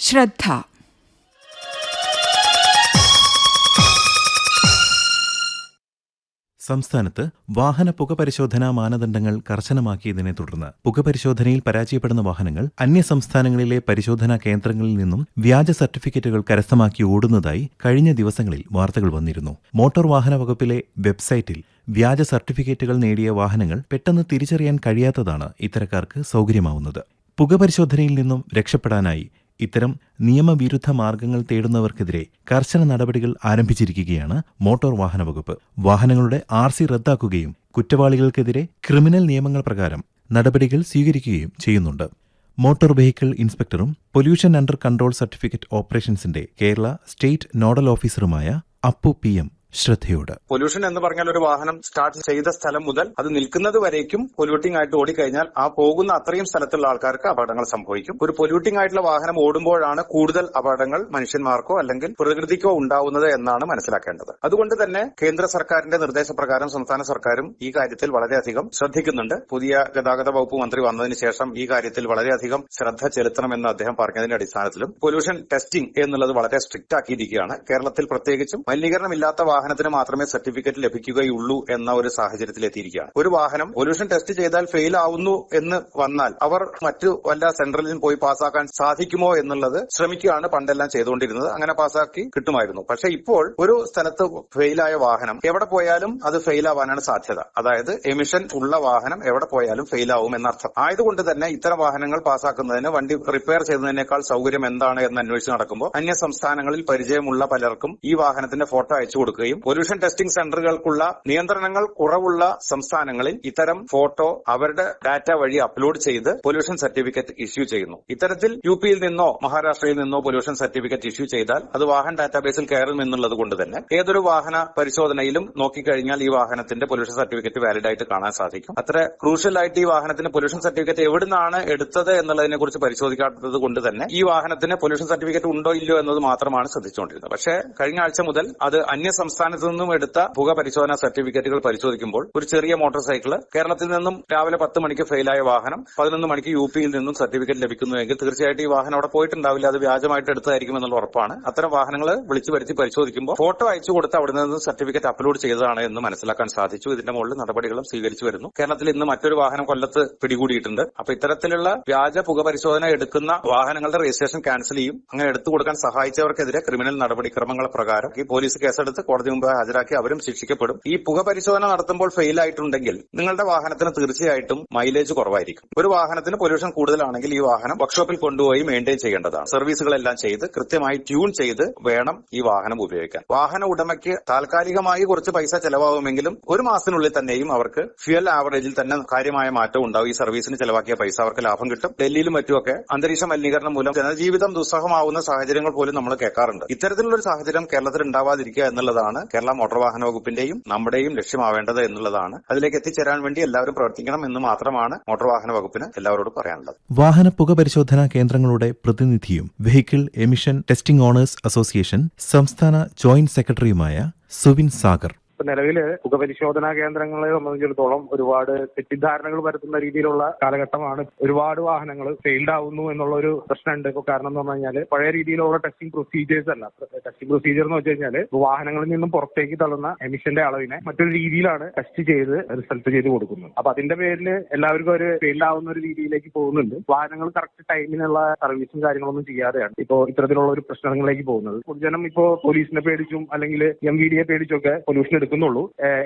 ശ്രദ്ധ. സംസ്ഥാനത്ത് വാഹന പുകപരിശോധനാ മാനദണ്ഡങ്ങൾ കർശനമാക്കിയതിനെ തുടർന്ന് പുകപരിശോധനയിൽ പരാജയപ്പെടുന്ന വാഹനങ്ങൾ അന്യസംസ്ഥാനങ്ങളിലെ പരിശോധനാ കേന്ദ്രങ്ങളിൽ നിന്നും വ്യാജ സർട്ടിഫിക്കറ്റുകൾ കരസ്ഥമാക്കി ഓടുന്നതായി കഴിഞ്ഞ ദിവസങ്ങളിൽ വാർത്തകൾ വന്നിരുന്നു. മോട്ടോർ വാഹന വകുപ്പിലെ വെബ്സൈറ്റിൽ വ്യാജ സർട്ടിഫിക്കറ്റുകൾ നേടിയ വാഹനങ്ങൾ പെട്ടെന്ന് തിരിച്ചറിയാൻ കഴിയാത്തതാണ് ഇത്തരക്കാർക്ക് സൗകര്യമാവുന്നത്. പുകപരിശോധനയിൽ നിന്നും രക്ഷപ്പെടാനായി ഇത്തരം നിയമവിരുദ്ധ മാർഗങ്ങൾ തേടുന്നവർക്കെതിരെ കർശന നടപടികൾ ആരംഭിച്ചിരിക്കുകയാണ് മോട്ടോർ വാഹന വകുപ്പ്. വാഹനങ്ങളുടെ ആർ സി റദ്ദാക്കുകയും കുറ്റവാളികൾക്കെതിരെ ക്രിമിനൽ നിയമങ്ങൾ പ്രകാരം നടപടികൾ സ്വീകരിക്കുകയും ചെയ്യുന്നുണ്ട്. മോട്ടോർ വെഹിക്കിൾ ഇൻസ്പെക്ടറും പൊല്യൂഷൻ അണ്ടർ കൺട്രോൾ സർട്ടിഫിക്കറ്റ് ഓപ്പറേഷൻസിന്റെ കേരള സ്റ്റേറ്റ് നോഡൽ ഓഫീസറുമായ അപ്പു പി എം ശ്രദ്ധയോട്. പൊല്യൂഷൻ എന്ന് പറഞ്ഞാൽ ഒരു വാഹനം സ്റ്റാർട്ട് ചെയ്ത സ്ഥലം മുതൽ അത് നിൽക്കുന്നത് വരേക്കും പൊല്യൂട്ടിംഗ് ആയിട്ട് ഓടിക്കഴിഞ്ഞാൽ ആ പോകുന്ന അത്രയും സ്ഥലത്തുള്ള ആൾക്കാർക്ക് അപകടങ്ങൾ സംഭവിക്കും. ഒരു പൊല്യൂട്ടിംഗ് ആയിട്ടുള്ള വാഹനം ഓടുമ്പോഴാണ് കൂടുതൽ അപകടങ്ങൾ മനുഷ്യന്മാർക്കോ അല്ലെങ്കിൽ പ്രകൃതിക്കോ ഉണ്ടാവുന്നത് എന്നാണ് മനസ്സിലാക്കേണ്ടത്. അതുകൊണ്ട് തന്നെ കേന്ദ്ര സർക്കാരിന്റെ നിർദ്ദേശപ്രകാരം സംസ്ഥാന സർക്കാരും ഈ കാര്യത്തിൽ വളരെയധികം ശ്രദ്ധിക്കുന്നുണ്ട്. പുതിയ ഗതാഗത വകുപ്പ് മന്ത്രി വന്നതിന് ശേഷം ഈ കാര്യത്തിൽ വളരെയധികം ശ്രദ്ധ ചെലുത്തണമെന്ന് അദ്ദേഹം പറഞ്ഞതിന്റെ അടിസ്ഥാനത്തിലും പൊല്യൂഷൻ ടെസ്റ്റിംഗ് എന്നുള്ളത് വളരെ സ്ട്രിക്റ്റ് ആക്കിയിരിക്കുകയാണ്. കേരളത്തിൽ പ്രത്യേകിച്ചും മലിനീകരണമില്ലാത്ത വാഹനത്തിന് മാത്രമേ സർട്ടിഫിക്കറ്റ് ലഭിക്കുകയുള്ളൂ എന്ന ഒരു സാഹചര്യത്തിലെത്തിയിരിക്കുകയാണ്. ഒരു വാഹനം പൊല്യൂഷൻ ടെസ്റ്റ് ചെയ്താൽ ഫെയിൽ ആവുന്നു എന്ന് വന്നാൽ അവർ മറ്റു വല്ല സെൻട്രലിൽ പോയി പാസ്സാക്കാൻ സാധിക്കുമോ എന്നുള്ളത് ശ്രമിക്കുകയാണ് പണ്ടെല്ലാം ചെയ്തുകൊണ്ടിരുന്നത്. അങ്ങനെ പാസ്സാക്കി കിട്ടുമായിരുന്നു. പക്ഷെ ഇപ്പോൾ ഒരു സ്ഥലത്ത് ഫെയിലായ വാഹനം എവിടെ പോയാലും അത് ഫെയിൽ ആവാനാണ് സാധ്യത. അതായത് എമിഷൻ ഉള്ള വാഹനം എവിടെ പോയാലും ഫെയിൽ ആവും എന്നർത്ഥം. ആയതുകൊണ്ട് തന്നെ ഇത്തരം വാഹനങ്ങൾ പാസ്സാക്കുന്നതിന് വണ്ടി റിപ്പയർ ചെയ്യുന്നതിനേക്കാൾ സൗകര്യം എന്താണ് എന്ന് അന്വേഷിച്ച് നടക്കുമ്പോൾ അന്യ സംസ്ഥാനങ്ങളിൽ പരിചയമുള്ള പലർക്കും ഈ വാഹനത്തിന്റെ ഫോട്ടോ അയച്ചു കൊടുക്കുകയും പൊല്യൂഷൻ ടെസ്റ്റിംഗ് സെന്ററുകൾക്കുള്ള നിയന്ത്രണങ്ങൾ കുറവുള്ള സംസ്ഥാനങ്ങളിൽ ഇത്തരം ഫോട്ടോ അവരുടെ ഡാറ്റ വഴി അപ്ലോഡ് ചെയ്ത് പൊല്യൂഷൻ സർട്ടിഫിക്കറ്റ് ഇഷ്യൂ ചെയ്യുന്നു. ഇത്തരത്തിൽ യു പിയിൽ നിന്നോ മഹാരാഷ്ട്രയിൽ നിന്നോ പൊല്യൂഷൻ സർട്ടിഫിക്കറ്റ് ഇഷ്യൂ ചെയ്താൽ അത് വാഹന ഡാറ്റാബേസിൽ കയറും എന്നുള്ളത് കൊണ്ട് തന്നെ ഏതൊരു വാഹന പരിശോധനയിലും നോക്കിക്കഴിഞ്ഞാൽ ഈ വാഹനത്തിന്റെ പൊല്യൂഷൻ സർട്ടിഫിക്കറ്റ് വാലിഡ് ആയിട്ട് കാണാൻ സാധിക്കും. അത്ര ക്രൂഷ്യൽ ആയിട്ട് ഈ വാഹനത്തിന് പൊല്യൂഷൻ സർട്ടിഫിക്കറ്റ് എവിടുന്നാണ് എടുത്തത് എന്നുള്ളതിനെ കുറിച്ച് പരിശോധിക്കാത്തത് കൊണ്ട് തന്നെ ഈ വാഹനത്തിന് പൊല്യൂഷൻ സർട്ടിഫിക്കറ്റ് ഉണ്ടോ ഇല്ലയോ എന്നത് മാത്രമാണ് ശ്രദ്ധിച്ചുകൊണ്ടിരുന്നത്. പക്ഷേ കഴിഞ്ഞ ആഴ്ച മുതൽ അത് അന്യ സംസ്ഥാനത്തു നിന്നും എടുത്ത പുക പരിശോധനാ സർട്ടിഫിക്കറ്റുകൾ പരിശോധിക്കുമ്പോൾ ഒരു ചെറിയ മോട്ടോർ സൈക്കിൾ കേരളത്തിൽ നിന്നും രാവിലെ പത്ത് മണിക്ക് ഫെയിലായ വാഹനം പതിനൊന്ന് മണിക്ക് യു പിയിൽ നിന്നും സർട്ടിഫിക്കറ്റ് ലഭിക്കുന്നുവെങ്കിൽ തീർച്ചയായിട്ടും ഈ വാഹനം അവിടെ പോയിട്ടുണ്ടാവില്ല. അത് വ്യാജമായിട്ട് എടുത്തതായിരിക്കും എന്നുള്ള ഉറപ്പാണ്. അത്തരം വാഹനങ്ങൾ വിളിച്ചു വരുത്തി പരിശോധിക്കുമ്പോൾ ഫോട്ടോ അയച്ചു കൊടുത്ത് അവിടെ നിന്ന് സർട്ടിഫിക്കറ്റ് അപ്ലോഡ് ചെയ്തതാണ് എന്ന് മനസ്സിലാക്കാൻ സാധിച്ചു. ഇതിന്റെ മുകളിൽ നടപടികളും സ്വീകരിച്ചു വരുന്നു. കേരളത്തിൽ ഇന്ന് മറ്റൊരു വാഹനം കൊല്ലത്ത് പിടികൂടിയിട്ടുണ്ട്. അപ്പൊ ഇത്തരത്തിലുള്ള വ്യാജ പുക പരിശോധന എടുക്കുന്ന വാഹനങ്ങളുടെ രജിസ്ട്രേഷൻ ക്യാൻസൽ ചെയ്യും. അങ്ങനെ എടുത്തു കൊടുക്കാൻ സഹായിച്ചവർക്കെതിരെ ക്രിമിനൽ നടപടിക്രമങ്ങൾ പ്രകാരം ഈ പോലീസ് കേസെടുത്ത് കോടതി മുമ്പ് ഹാജരാക്കി അവരും ശിക്ഷിക്കപ്പെടും. ഈ പുക പരിശോധന നടത്തുമ്പോൾ ഫെയിൽ ആയിട്ടുണ്ടെങ്കിൽ നിങ്ങളുടെ വാഹനത്തിന് തീർച്ചയായിട്ടും മൈലേജ് കുറവായിരിക്കും. ഒരു വാഹനത്തിന് പൊല്യൂഷൻ കൂടുതലാണെങ്കിൽ ഈ വാഹനം വർക്ക്ഷോപ്പിൽ കൊണ്ടുപോയി മെയിന്റെയിൻ ചെയ്യേണ്ടതാണ്. സർവീസുകളെല്ലാം ചെയ്ത് കൃത്യമായി ട്യൂൺ ചെയ്ത് വേണം ഈ വാഹനം ഉപയോഗിക്കാൻ. വാഹന ഉടമയ്ക്ക് താൽക്കാലികമായി കുറച്ച് പൈസ ചെലവാകുമെങ്കിലും ഒരു മാസത്തിനുള്ളിൽ തന്നെയും അവർക്ക് ഫ്യുവൽ ആവറേജിൽ തന്നെ കാര്യമായ മാറ്റം ഉണ്ടാവും. ഈ സർവീസിന് ചെലവാക്കിയ പൈസ അവർക്ക് ലാഭം കിട്ടും. ഡൽഹിയിലും മറ്റുമൊക്കെ അന്തരീക്ഷ മലിനീകരണം മൂലം ജനജീവിതം ദുസ്സഹമാവുന്ന സാഹചര്യങ്ങൾ പോലും നമ്മൾ കേൾക്കാറുണ്ട്. ഇത്തരത്തിലുള്ള ഒരു സാഹചര്യം കേരളത്തിൽ ഉണ്ടാവാതിരിക്കുക എന്നുള്ളതാണ് കേരള മോട്ടോർ വാഹന വകുപ്പിന്റെയും നമ്മുടെയും ലക്ഷ്യമാവേണ്ടത് എന്നുള്ളതാണ്. അതിലേക്ക് എത്തിച്ചേരാൻ വേണ്ടി എല്ലാവരും പ്രവർത്തിക്കണം എന്ന് മാത്രമാണ് മോട്ടോർ വാഹന വകുപ്പിന് എല്ലാവരോടും പറയാനുള്ളത്. വാഹന പുക പരിശോധനാ കേന്ദ്രങ്ങളുടെ പ്രതിനിധിയും vehicle emission testing owners association സംസ്ഥാന ജോയിന്റ് സെക്രട്ടറിയുമായ സുവിൻ സാഗർ ഇപ്പൊ നിലവിൽ പുകപരിശോധനാ കേന്ദ്രങ്ങളെ സംബന്ധിച്ചിടത്തോളം ഒരുപാട് തെറ്റിദ്ധാരണകൾ വരുത്തുന്ന രീതിയിലുള്ള കാലഘട്ടമാണ്. ഒരുപാട് വാഹനങ്ങൾ ഫെയിൽഡ് ആവുന്നു എന്നുള്ള ഒരു പ്രശ്നമുണ്ട്. ഇപ്പൊ കാരണം എന്ന് പറഞ്ഞു കഴിഞ്ഞാൽ പഴയ രീതിയിലുള്ള ടെസ്റ്റിംഗ് പ്രൊസീജിയേഴ്സ് അല്ല. ടെസ്റ്റിംഗ് പ്രൊസീജിയർ എന്ന് വെച്ച് കഴിഞ്ഞാൽ വാഹനങ്ങളിൽ നിന്നും പുറത്തേക്ക് തള്ളുന്ന എമിഷന്റെ അളവിനെ മറ്റൊരു രീതിയിലാണ് ടെസ്റ്റ് ചെയ്ത് റിസൾട്ട് ചെയ്ത് കൊടുക്കുന്നത്. അപ്പൊ അതിന്റെ പേരിൽ എല്ലാവർക്കും ഒരു ഫെയിൽഡ് ആവുന്ന ഒരു രീതിയിലേക്ക് പോകുന്നുണ്ട്. വാഹനങ്ങൾ കറക്റ്റ് ടൈമിനുള്ള സർവീസും കാര്യങ്ങളൊന്നും ചെയ്യാതെയാണ് ഇപ്പോ ഇത്തരത്തിലുള്ള ഒരു പ്രശ്നങ്ങളിലേക്ക് പോകുന്നത്. പൊതുജനം ഇപ്പോ പോലീസിനെ പേടിച്ചും അല്ലെങ്കിൽ എം വി ഡിയെ പേടിച്ചൊക്കെ പൊല്യൂഷൻ എടുക്കുന്നുള്ളൂ.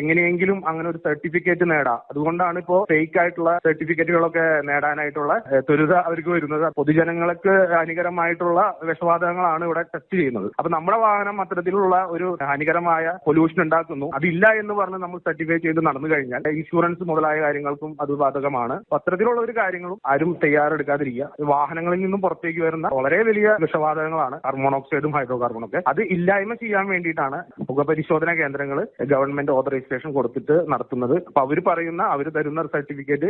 എങ്ങനെയെങ്കിലും അങ്ങനെ ഒരു സർട്ടിഫിക്കറ്റ് നേടാം. അതുകൊണ്ടാണ് ഇപ്പോ ഫേക്ക് ആയിട്ടുള്ള സർട്ടിഫിക്കറ്റുകളൊക്കെ നേടാനായിട്ടുള്ള ത്വരിത അവർക്ക് വരുന്നത്. പൊതുജനങ്ങൾക്ക് ഹാനികരമായിട്ടുള്ള വിഷവാതകങ്ങളാണ് ഇവിടെ ടെസ്റ്റ് ചെയ്യുന്നത്. അപ്പൊ നമ്മുടെ വാഹനം അത്തരത്തിലുള്ള ഒരു ഹാനികരമായ പൊല്യൂഷൻ ഉണ്ടാക്കുന്നു. അതില്ല എന്ന് പറഞ്ഞ് നമ്മൾ സർട്ടിഫൈ ചെയ്ത് നടന്നു കഴിഞ്ഞാൽ ഇൻഷുറൻസ് മുതലായ കാര്യങ്ങൾക്കും അത് ബാധകമാണ്. അത്തരത്തിലുള്ള ഒരു കാര്യങ്ങളും ആരും തയ്യാറെടുക്കാതിരിക്കുക. വാഹനങ്ങളിൽ നിന്നും പുറത്തേക്ക് വരുന്ന വളരെ വലിയ വിഷവാതകങ്ങളാണ്. കാർബൺ മോണോക്സൈഡും ഹൈഡ്രോ കാർബണും ഒക്കെ. അത് ഇല്ലായ്മ ചെയ്യാൻ വേണ്ടിയിട്ടാണ് പുകപരിശോധന കേന്ദ്രങ്ങൾ ഗവൺമെന്റ് ഓതറൈസേഷൻ കൊടുത്തിട്ട് നടത്തുന്നത്. അപ്പൊ അവർ പറയുന്ന അവർ തരുന്ന സർട്ടിഫിക്കറ്റ്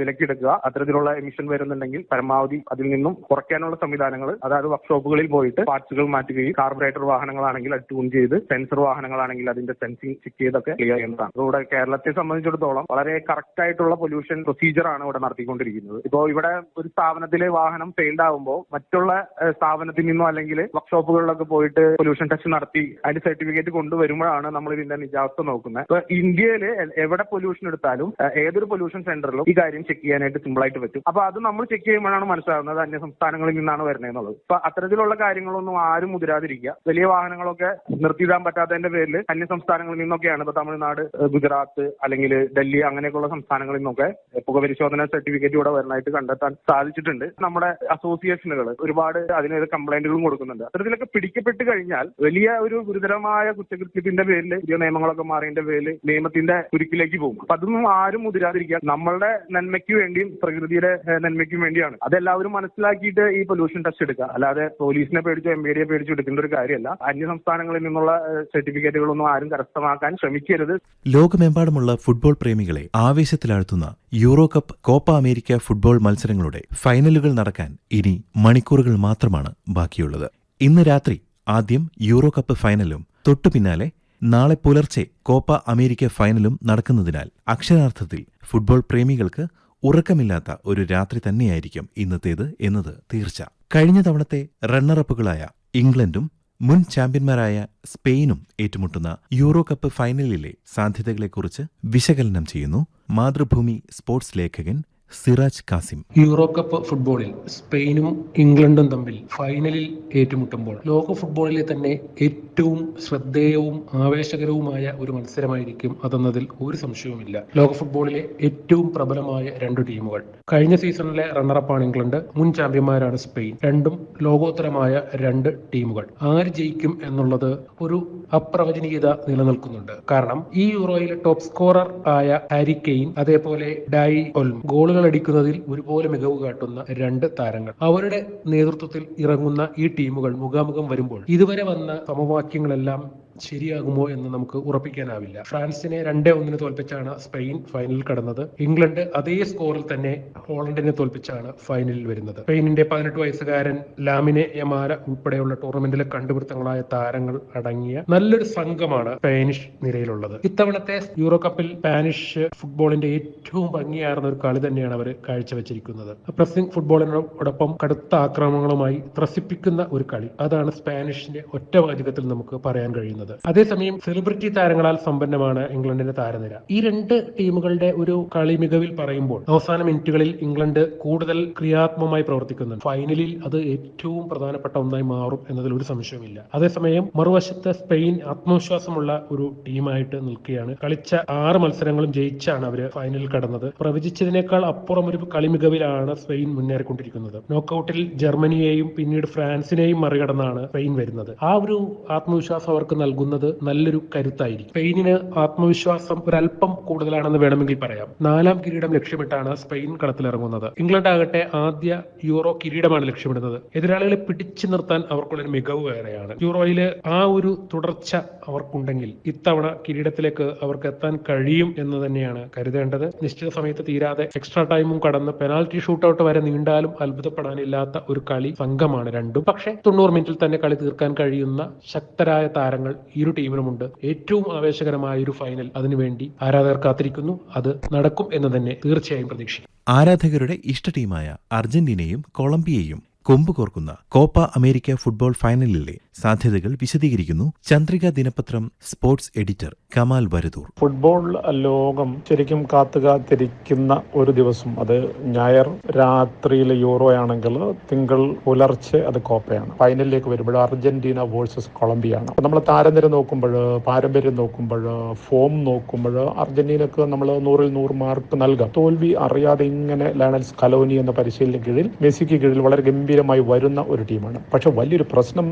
വിലക്കെടുക്കുക. അത്തരത്തിലുള്ള എമിഷൻ വരുന്നുണ്ടെങ്കിൽ പരമാവധി അതിൽ നിന്നും കുറയ്ക്കാനുള്ള സംവിധാനങ്ങൾ അതായത് വർക്ക്ഷോപ്പുകളിൽ പോയിട്ട് പാർട്സുകൾ മാറ്റുകയും കാർബറേറ്റർ വാഹനങ്ങളാണെങ്കിൽ അത് ട്യൂൺ ചെയ്ത് സെൻസർ വാഹനങ്ങളാണെങ്കിൽ അതിന്റെ സെൻസിങ് ചെക്ക് ചെയ്തൊക്കെ ക്ലിയർ ചെയ്യുന്നതാണ്. ഇവിടെ കേരളത്തെ സംബന്ധിച്ചിടത്തോളം വളരെ കറക്റ്റ് ആയിട്ടുള്ള പൊല്യൂഷൻ പ്രൊസീജിയർ ആണ് ഇവിടെ നടത്തിക്കൊണ്ടിരിക്കുന്നത്. ഇപ്പോ ഇവിടെ ഒരു സ്ഥാപനത്തിലെ വാഹനം ഫെയിൽഡ് ആകുമ്പോൾ മറ്റുള്ള സ്ഥാപനത്തിൽ നിന്നോ അല്ലെങ്കിൽ വർക്ക്ഷോപ്പുകളിലൊക്കെ പോയിട്ട് പൊല്യൂഷൻ ടെസ്റ്റ് നടത്തി അതിന്റെ സർട്ടിഫിക്കറ്റ് കൊണ്ടുവരുമ്പോഴാണ് നമ്മൾ ഇതിന്റെ നിജാവസ്ഥ നോക്കുന്നത്. ഇപ്പൊ ഇന്ത്യയിൽ എവിടെ പൊല്യൂഷൻ എടുത്താലും ഏതൊരു പൊല്യൂഷൻ സെന്ററിലും ഈ കാര്യം ചെക്ക് ചെയ്യാനായിട്ട് സിമ്പിൾ ആയിട്ട് പറ്റും. അപ്പൊ അത് നമ്മൾ ചെക്ക് ചെയ്യുമ്പോഴാണ് മനസ്സിലാകുന്നത് അന്യ സംസ്ഥാനങ്ങളിൽ നിന്നാണ് വരുന്നത് എന്നുള്ളത് അപ്പൊ അത്തരത്തിലുള്ള കാര്യങ്ങളൊന്നും ആരും മുതിരാതിരിക്കുക. വലിയ വാഹനങ്ങളൊക്കെ നിർത്തിയിടാൻ പറ്റാത്തതിന്റെ പേരിൽ അന്യ സംസ്ഥാനങ്ങളിൽ നിന്നൊക്കെയാണ് ഇപ്പൊ തമിഴ്നാട് ഗുജറാത്ത് അല്ലെങ്കിൽ ഡൽഹി അങ്ങനെയൊക്കെയുള്ള സംസ്ഥാനങ്ങളിൽ നിന്നൊക്കെ പുകപരിശോധന സർട്ടിഫിക്കറ്റ് ഇവിടെ വരുന്നതായിട്ട് കണ്ടെത്താൻ സാധിച്ചിട്ടുണ്ട്. നമ്മുടെ അസോസിയേഷനുകൾ ഒരുപാട് അതിന് കംപ്ലൈന്റുകളും കൊടുക്കുന്നുണ്ട്. അത്തരത്തിലൊക്കെ പിടിക്കപ്പെട്ട് കഴിഞ്ഞാൽ വലിയ ഒരു ഗുരുതരമായ കുറ്റകൃത്യത്തിന്റെ പേരിൽ പുതിയ നിയമങ്ങളൊക്കെ മാറിയതിന്റെ പേരിൽ നിയമത്തിന്റെ കുരുക്കിലേക്ക് പോകും. അപ്പൊ അതൊന്നും ആരും മുതിരാതിരിക്കുക. നമ്മളുടെ നന്മയ്ക്ക് വേണ്ടിയും പ്രകൃതിയുടെ നന്മയ്ക്കും വേണ്ടിയാണ്. അതെല്ലാവരും മനസ്സിലാക്കിയിട്ട് ഈ പൊല്യൂഷൻ ടെസ്റ്റ് എടുക്കുക. അല്ലാതെ പോലീസിനെ പേടിച്ചോ എം ബി പേടിച്ചോ എടുക്കേണ്ട ഒരു കാര്യമല്ല. അന്യ സംസ്ഥാനങ്ങളിൽ നിന്നുള്ള സർട്ടിഫിക്കറ്റുകളൊന്നും ആരും കരസ്ഥമാക്കാൻ ശ്രമിക്കരുത്. ലോകമെമ്പാടുമുള്ള ഫുട്ബോൾ പ്രേമികളെ ആവേശത്തിലാഴ്ത്തുന്ന Euro cup Copa America football മത്സരങ്ങളുടെ ഫൈനലുകൾ നടക്കാൻ ഇനി മണിക്കൂറുകൾ മാത്രമാണ് ബാക്കിയുള്ളത്. ഇന്ന് രാത്രി ആദ്യം യൂറോ കപ്പ് ഫൈനലും തൊട്ടു പിന്നാലെ നാളെ പുലർച്ചെ കോപ്പ അമേരിക്ക ഫൈനലും നടക്കുന്നതിനാൽ അക്ഷരാർത്ഥത്തിൽ ഫുട്ബോൾ പ്രേമികൾക്ക് ഉറക്കമില്ലാത്ത ഒരു രാത്രി തന്നെയായിരിക്കും ഇന്നത്തേത് എന്നത് തീർച്ച. കഴിഞ്ഞ തവണത്തെ റണ്ണറപ്പുകളായ ഇംഗ്ലണ്ടും മുൻ ചാമ്പ്യന്മാരായ സ്പെയിനും ഏറ്റുമുട്ടുന്ന യൂറോ കപ്പ് ഫൈനലിലെ സാധ്യതകളെക്കുറിച്ച് വിശകലനം ചെയ്യുന്നു മാതൃഭൂമി സ്പോർട്സ് ലേഖകൻ സിറാജ് കാസിം. യൂറോ കപ്പ് ഫുട്ബോളിൽ സ്പെയിനും ഇംഗ്ലണ്ടും തമ്മിൽ ഫൈനലിൽ ഏറ്റുമുട്ടുമ്പോൾ ലോക ഫുട്ബോളിലെ തന്നെ ഏറ്റവും ശ്രദ്ധേയവും ആവേശകരവുമായ ഒരു മത്സരമായിരിക്കും അതെന്നതിൽ ഒരു സംശയവുമില്ല. ലോക ഫുട്ബോളിലെ ഏറ്റവും പ്രബലമായ രണ്ട് ടീമുകൾ. കഴിഞ്ഞ സീസണിലെ റണ്ണറപ്പാണ് ഇംഗ്ലണ്ട് മുൻ ചാമ്പ്യന്മാരാണ് സ്പെയിൻ. രണ്ടും ലോകോത്തരമായ രണ്ട് ടീമുകൾ. ആര് ജയിക്കും എന്നുള്ളത് ഒരു അപ്രവചനീയത നിലനിൽക്കുന്നുണ്ട്. കാരണം ഈ യൂറോയിലെ ടോപ്പ് സ്കോറർ ആയ ഹാരി കെയ്ൻ അതേപോലെ ഡൈ ഒൽം ഗോളുകൾ അടിക്കുന്നതിൽ ഒരുപോലെ മികവ് കാട്ടുന്ന രണ്ട് താരങ്ങൾ. അവരുടെ നേതൃത്വത്തിൽ ഇറങ്ങുന്ന ഈ ടീമുകൾ മുഖാമുഖം വരുമ്പോൾ ഇതുവരെ വന്ന സമവാക്യങ്ങളെല്ലാം ശരിയാകുമോ എന്ന് നമുക്ക് ഉറപ്പിക്കാനാവില്ല. ഫ്രാൻസിനെ രണ്ടേ ഒന്നിന് തോൽപ്പിച്ചാണ് സ്പെയിൻ ഫൈനലിൽ കടന്നത്. ഇംഗ്ലണ്ട് അതേ സ്കോറിൽ തന്നെ ഹോളണ്ടിനെ തോൽപ്പിച്ചാണ് ഫൈനലിൽ വരുന്നത്. സ്പെയിനിന്റെ പതിനെട്ട് വയസ്സുകാരൻ ലാമിനെ യമാര ഉൾപ്പെടെയുള്ള ടൂർണമെന്റിലെ കണ്ടുപിടുത്തങ്ങളായ താരങ്ങൾ അടങ്ങിയ നല്ലൊരു സംഘമാണ് സ്പാനിഷ് നിരയിലുള്ളത്. ഇത്തവണത്തെ യൂറോ കപ്പിൽ സ്പാനിഷ് ഫുട്ബോളിന്റെ ഏറ്റവും ഭംഗിയാർന്ന ഒരു കളി തന്നെയാണ് അവർ കാഴ്ചവെച്ചിരിക്കുന്നത്. പ്രസിംഗ് ഫുട്ബോളിനോടൊപ്പം കടുത്ത ആക്രമണങ്ങളുമായി ത്രസിപ്പിക്കുന്ന ഒരു കളി. അതാണ് സ്പാനിഷിന്റെ ഒറ്റ വാചകത്തിൽ നമുക്ക് പറയാൻ കഴിയുന്നത്. അതേസമയം സെലിബ്രിറ്റി താരങ്ങളാൽ സമ്പന്നമാണ് ഇംഗ്ലണ്ടിന്റെ താരനിര. ഈ രണ്ട് ടീമുകളുടെ ഒരു കളി മികവിൽ പറയുമ്പോൾ അവസാന മിനിറ്റുകളിൽ ഇംഗ്ലണ്ട് കൂടുതൽ ക്രിയാത്മകമായി പ്രവർത്തിക്കുന്നുണ്ട്. ഫൈനലിൽ അത് ഏറ്റവും പ്രധാനപ്പെട്ട ഒന്നായി മാറും എന്നതിൽ ഒരു സംശയവുമില്ല. അതേസമയം മറുവശത്ത് സ്പെയിൻ ആത്മവിശ്വാസമുള്ള ഒരു ടീമായിട്ട് നിൽക്കുകയാണ്. കളിച്ച ആറ് മത്സരങ്ങളും ജയിച്ചാണ് അവർ ഫൈനലിൽ കടന്നത്. പ്രവചിച്ചതിനേക്കാൾ അപ്പുറം ഒരു കളി മികവിലാണ് സ്പെയിൻ മുന്നേറിക്കൊണ്ടിരിക്കുന്നത്. നോക്കൌട്ടിൽ ജർമ്മനിയെയും പിന്നീട് ഫ്രാൻസിനെയും മറികടന്നാണ് സ്പെയിൻ വരുന്നത്. ആ ഒരു ആത്മവിശ്വാസം അവർക്ക് നൽകുന്നത് നല്ലൊരു കരുത്തായിരിക്കും. സ്പെയിനിന് ആത്മവിശ്വാസം ഒരല്പം കൂടുതലാണെന്ന് വേണമെങ്കിൽ പറയാം. നാലാം കിരീടം ലക്ഷ്യമിട്ടാണ് സ്പെയിൻ കളത്തിലിറങ്ങുന്നത്. ഇംഗ്ലണ്ട് ആകട്ടെ ആദ്യ യൂറോ കിരീടമാണ് ലക്ഷ്യമിടുന്നത്. എതിരാളികളെ പിടിച്ചു നിർത്താൻ അവർക്കുള്ളൊരു മികവ് വേറെയാണ്. യൂറോയിൽ ആ ഒരു തുടർച്ച അവർക്കുണ്ടെങ്കിൽ ഇത്തവണ കിരീടത്തിലേക്ക് അവർക്ക് എത്താൻ കഴിയും എന്ന് തന്നെയാണ് കരുതേണ്ടത്. നിശ്ചിത സമയത്ത് തീരാതെ എക്സ്ട്രാ ടൈമും കടന്ന് പെനാൽറ്റി ഷൂട്ടൌട്ട് വരെ നീണ്ടാലും അത്ഭുതപ്പെടാനില്ലാത്ത ഒരു കളി സംഘമാണ് രണ്ടും. പക്ഷേ തൊണ്ണൂറ് മിനിറ്റിൽ തന്നെ കളി തീർക്കാൻ കഴിയുന്ന ശക്തരായ താരങ്ങൾ ഇരു ടീമിനുമുണ്ട്. ഏറ്റവും ആവേശകരമായ ഒരു ഫൈനൽ അതിനുവേണ്ടി ആരാധകർ കാത്തിരിക്കുന്നു. അത് നടക്കും എന്ന് തന്നെ തീർച്ചയായും പ്രതീക്ഷിക്കും ആരാധകരുടെ ഇഷ്ട ടീമായ അർജന്റീനയും കൊളംബിയയും കൊമ്പ് കോർക്കുന്ന കോപ്പ അമേരിക്ക ഫുട്ബോൾ ഫൈനലിലെ സാധ്യതകൾ വിശദീകരിക്കുന്നു ചന്ദ്രിക ദിനപത്രം sports editor. Kamal Varadoor. Football ലോകം ശരിക്കും കാത്തുകാത്തിരിക്കുന്ന ഒരു ദിവസം. അത് ഞായർ രാത്രിയിൽ യൂറോ ആണെങ്കിൽ തിങ്കൾ പുലർച്ചെ അത് കോപ്പയാണ്. ഫൈനലിലേക്ക് വരുമ്പോൾ അർജന്റീന വേഴ്സസ് കൊളംബിയ ആണ് നമ്മൾ താരനിര നോക്കുമ്പോൾ പാരമ്പര്യം നോക്കുമ്പോൾ ഫോം നോക്കുമ്പോൾ അർജന്റീനക്ക് നമ്മൾ നൂറിൽ നൂറ് മാർക്ക് നൽകാം. തോൽവി അറിയാതെ ഇങ്ങനെ ലയണൽ സ്കലോനി എന്ന പരിശീലന കീഴിൽ മെസ്സിക്ക് കീഴിൽ വളരെ ഗംഭീരമായി വരുന്ന ഒരു ടീമാണ്. പക്ഷെ വലിയൊരു പ്രശ്നം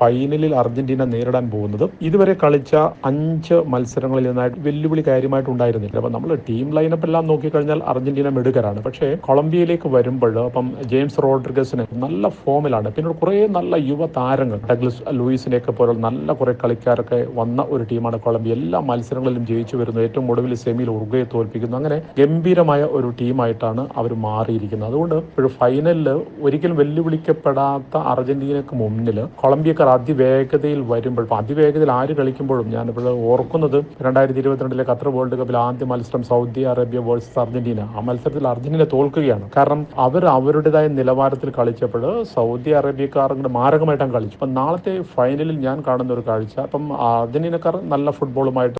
ഫൈനലിൽ അർജന്റീന നേരിടാൻ പോകുന്നത്. ഇതുവരെ കളിച്ച അഞ്ച് മത്സരങ്ങളിൽ നിന്നായിട്ട് വെല്ലുവിളി കാര്യമായിട്ട് ഉണ്ടായിരുന്നില്ല അപ്പം നമ്മൾ ടീം ലൈനപ്പ് എല്ലാം നോക്കിക്കഴിഞ്ഞാൽ അർജന്റീന മെടുക്കരാണ്. പക്ഷേ കൊളംബിയയിലേക്ക് വരുമ്പോൾ അപ്പം ജെയിംസ് റോഡ്രിഗസിന് നല്ല ഫോമിലാണ്. പിന്നെ കുറേ നല്ല യുവ താരങ്ങൾ ഡഗ്ലസ് ലൂയിസിനെയൊക്കെ പോലുള്ള നല്ല കുറെ കളിക്കാരൊക്കെ വന്ന ഒരു ടീമാണ് കൊളംബിയ. എല്ലാ മത്സരങ്ങളിലും ജയിച്ചു വരുന്നു. ഏറ്റവും ഒടുവിൽ സെമിയിൽ ഉറുഗയെ തോൽപ്പിക്കുന്നു. അങ്ങനെ ഗംഭീരമായ ഒരു ടീമായിട്ടാണ് അവർ മാറിയിരിക്കുന്നത്. അതുകൊണ്ട് ഒരു ഫൈനലിൽ ഒരിക്കലും വെല്ലുവിളിക്കപ്പെടാത്ത അർജന്റീനക്ക് മുന്നിൽ കൊളംബിയക്കാർ അതിവേഗതയിൽ വരുമ്പോൾ അതിവേഗതയിൽ ആര് കളിക്കുമ്പോഴും ഞാനിപ്പോൾ ഓർക്കുന്നത് രണ്ടായിരത്തി ഇരുപത്തിരണ്ടിലെ ഖത്തർ വേൾഡ് കപ്പിൽ ആദ്യ മത്സരം സൗദി അറേബ്യ വേഴ്സസ് അർജന്റീന. ആ മത്സരത്തിൽ അർജന്റീന തോൽക്കുകയാണ്. കാരണം അവർ അവരുടേതായ നിലവാരത്തിൽ കളിച്ചപ്പോൾ സൗദി അറേബ്യക്കാർ ഇങ്ങനെ മാരകമായിട്ടാണ് കളിച്ചു. അപ്പം നാളത്തെ ഫൈനലിൽ ഞാൻ കാണുന്ന ഒരു കാഴ്ച. അപ്പം അർജന്റീനക്കാർ നല്ല ഫുട്ബോളുമായിട്ട്